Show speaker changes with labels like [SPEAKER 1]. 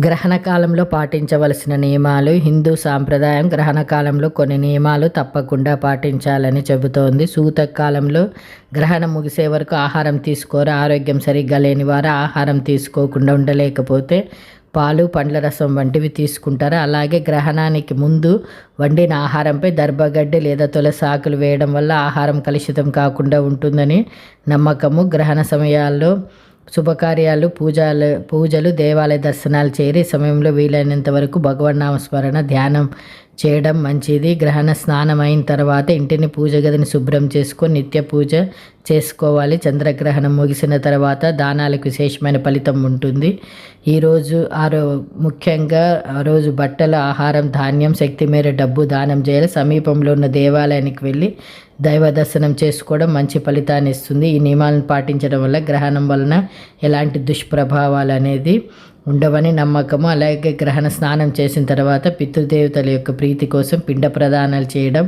[SPEAKER 1] గ్రహణ కాలంలో పాటించవలసిన నియమాలు హిందూ సాంప్రదాయం గ్రహణ కాలంలో కొన్ని నియమాలు తప్పకుండా పాటించాలని చెబుతోంది. సూతక కాలంలో గ్రహణం ముగిసే వరకు ఆహారం తీసుకోరు. ఆరోగ్యం సరిగ్గా లేని వారు ఆహారం తీసుకోకుండా ఉండలేకపోతే పాలు పండ్ల రసం వంటివి తీసుకుంటారు. అలాగే గ్రహణానికి ముందు వండిన ఆహారంపై దర్భగడ్డి లేదా తులసి ఆకులు వేయడం వల్ల ఆహారం కలుషితం కాకుండా ఉంటుందని నమ్మకము. గ్రహణ సమయాల్లో శుభకార్యాలు పూజలు పూజలు దేవాలయ దర్శనాలు చేరి సమయంలో వీలైనంత వరకు భగవన్నామస్మరణ ధ్యానం చేయడం మంచిది. గ్రహణ స్నానం అయిన తర్వాత ఇంటిని పూజ గదిని శుభ్రం చేసుకొని నిత్య పూజ చేసుకోవాలి. చంద్రగ్రహణం ముగిసిన తర్వాత దానాలకు విశేషమైన ఫలితం ఉంటుంది. ఈరోజు ఆ రో ముఖ్యంగా ఆ రోజు బట్టలు ఆహారం ధాన్యం శక్తి మేర డబ్బు దానం చేయాలి. సమీపంలో ఉన్న దేవాలయానికి వెళ్ళి దైవ దర్శనం చేసుకోవడం మంచి ఫలితాన్ని ఇస్తుంది. ఈ నియమాలను పాటించడం వల్ల గ్రహణం వలన ఎలాంటి దుష్ప్రభావాలు అనేది ఉండవని నమ్మకము అలాగే గ్రహణ స్నానం చేసిన తర్వాత పితృదేవతల యొక్క ప్రీతి కోసం పిండ ప్రదానాలు చేయడం